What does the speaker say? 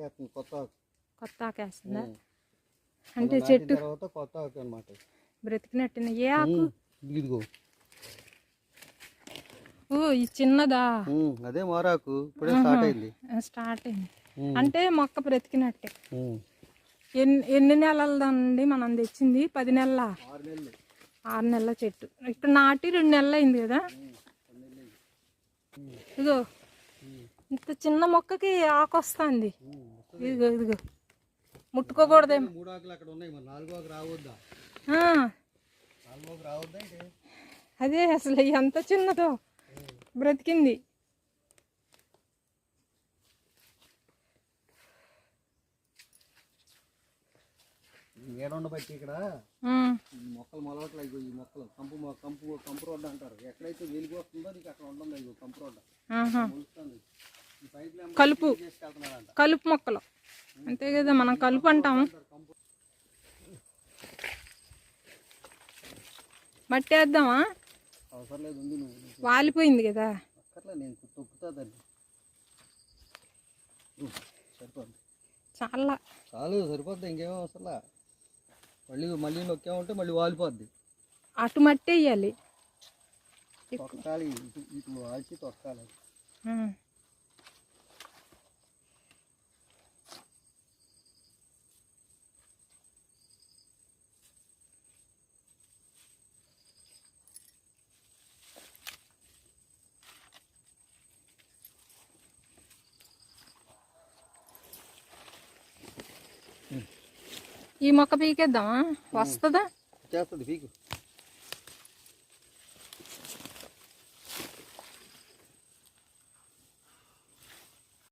వేస్తుంది కొత్త ఆకు ఉమ్. అంటే చెట్టు. తర్వాత కొత్త ఆకు అనమాట బ్రతికినట్టు ఏ ఆకు? ఇదిగో. ఓ ఈ చిన్నదా? అదే మారాకు. ఇప్పుడే స్టార్ట్ అయింది. స్టార్ట్ అయింది. అంటే మొక్క బ్రతికినట్టే. ఎన్ని ఎన్ని నెలలదండి మనం తెచ్చింది? పది నెలల? ఆరు నెలలు. చెట్టు. ఇప్పుడు నాటి రెండు నెలలు అయింది కదా ఇదిగో. ఇంత చిన్న మొక్కకి ఆకు వస్తుంది ఇదిగో ఇదిగో. ముట్టుకోకూడదేమో మూడు ఆకులు అక్కడ ఉన్నాయి మరి నాలుగో ఆకు రావద్దా? ఆ, నాలుగో ఆకు రావద్దా ఏంటి? అదే అసలు ఎంత చిన్నదో బ్రతికింది. ఇక్కడ? మొక్కలు మొలవట్లే ఇగో ఈ మొక్కలు. కంపు కంపు కంపు రోడ్డు అంటారు. ఎక్కడైతే వెలుగు వస్తుందో నీకు అక్కడ ఇగో కంపు రోడ్డు. కలుపు. కలుపు మొక్కలు. అంతే కదా మనం కలుపు అంటాం కంపు మట్టి వేద్దామా? వాలిపోయింది కదా. చాలా. చాలు సరిపోద్ది ఇంకేమో అవసరంలా మళ్ళీ మళ్ళీ నొక్కామంటే మళ్ళీ వాలిపోద్ది. అటు మట్టి వేయాలి. తొక్కాలి ఇటు ఇటు వాల్చి తొక్కాలి. ఈ మొక్క పీకేద్దామా? వస్తుందా? చేస్తుంది పీకు.